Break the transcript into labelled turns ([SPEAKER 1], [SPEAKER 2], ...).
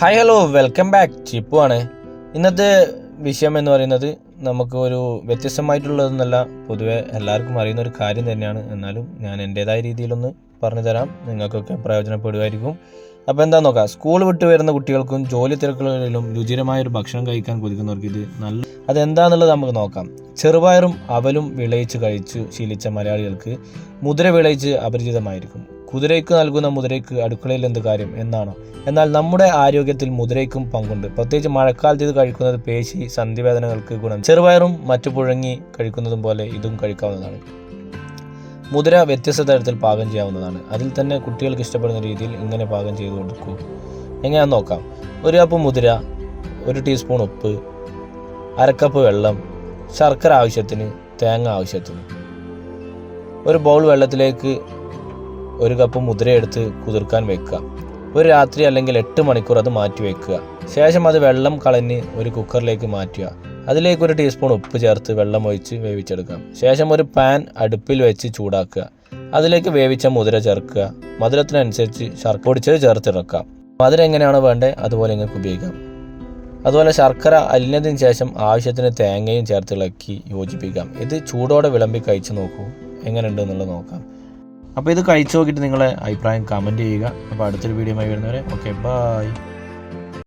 [SPEAKER 1] Hi hello welcome back Chippu ആണ്. ഇന്നത്തെ വിഷയം എന്ന് പറയുന്നത് നമുക്ക് ഒരു വ്യത്യസ്തമായിട്ടുള്ളതെന്നല്ല പൊതുവെ എല്ലാവർക്കും അറിയുന്ന ഒരു കാര്യം തന്നെയാണ്. എന്നാലും ഞാൻ എന്റെതായ രീതിയിലൊന്ന് പറഞ്ഞു തരാം. നിങ്ങൾക്കൊക്കെ പ്രയോജനപ്പെടുമായിരിക്കും. അപ്പോൾ എന്താ നോക്കാം സ്കൂൾ വിട്ട് വരുന്ന കുട്ടികൾക്കും ജോലി തിരക്കുകളിലും രുചികരമായ ഒരു ഭക്ഷണം കഴിക്കാൻ കൊതിക്കുന്നവർക്ക് ഇത് നല്ല അതെന്താണെന്നുള്ളത് നമുക്ക് നോക്കാം. ചെറുപയറും അവലും വിളയിച്ച് കഴിച്ചു ശീലിച്ച മലയാളികൾക്ക് മുദ്ര വിളയിച്ച് അപരിചിതമായിരിക്കും. കുതിരയ്ക്ക് നൽകുന്ന മുതിരയ്ക്ക് അടുക്കളയിൽ എന്ത് കാര്യം എന്നാണ്. എന്നാൽ നമ്മുടെ ആരോഗ്യത്തിൽ മുതിരയ്ക്കും പങ്കുണ്ട്. പ്രത്യേകിച്ച് മഴക്കാലത്ത് ഇത് കഴിക്കുന്നത് പേശി സന്ധിവേദനകൾക്ക് ഗുണം. ചെറുപയറും മറ്റു പുഴങ്ങി കഴിക്കുന്നതും പോലെ ഇതും കഴിക്കാവുന്നതാണ്. മുതിര വ്യത്യസ്ത തരത്തിൽ പാകം ചെയ്യാവുന്നതാണ്. അതിൽ തന്നെ കുട്ടികൾക്ക് ഇഷ്ടപ്പെടുന്ന രീതിയിൽ ഇങ്ങനെ പാകം ചെയ്ത് കൊടുക്കൂ. എങ്ങനെയാന്ന് നോക്കാം. ഒരു കപ്പ് മുതിര ഒരു ടീസ്പൂൺ ഉപ്പ് അരക്കപ്പ് വെള്ളം ശർക്കര ആവശ്യത്തിന് തേങ്ങ ആവശ്യത്തിന്. ഒരു ബൗൾ വെള്ളത്തിലേക്ക് ഒരു കപ്പ് മുദ്രയെടുത്ത് കുതിർക്കാൻ വെക്കുക. ഒരു രാത്രി അല്ലെങ്കിൽ എട്ട് മണിക്കൂർ അത് മാറ്റി വെക്കുക. ശേഷം അത് വെള്ളം കളഞ്ഞ് ഒരു കുക്കറിലേക്ക് മാറ്റുക. അതിലേക്ക് ഒരു ടീസ്പൂൺ ഉപ്പ് ചേർത്ത് വെള്ളം ഒഴിച്ച് വേവിച്ചെടുക്കാം ശേഷം ഒരു പാൻ അടുപ്പിൽ വെച്ച് ചൂടാക്കുക. അതിലേക്ക് വേവിച്ച മുതിര ചേർക്കുക. മധുരത്തിനനുസരിച്ച് ശർക്കര പൊടിച്ചത് ചേർത്തിറക്കാം മധുരം എങ്ങനെയാണോ വേണ്ടത് അതുപോലെ നിങ്ങൾക്ക് ഉപയോഗിക്കാം. അതുപോലെ ശർക്കര അലിഞ്ഞതിന് ശേഷം ആവശ്യത്തിന് തേങ്ങയും ചേർത്തിളക്കി യോജിപ്പിക്കാം. ഇത് ചൂടോടെ വിളമ്പി കഴിച്ചു നോക്കൂ. എങ്ങനെയുണ്ട് എന്നുള്ളത് നോക്കാം. അപ്പോൾ ഇത് കഴിച്ചു നോക്കിയിട്ട് നിങ്ങളെ അഭിപ്രായം കമന്റ് ചെയ്യുക. അപ്പോൾ അടുത്തൊരു വീഡിയോ ആയി വരുന്നവരെ ഓക്കെ ബൈ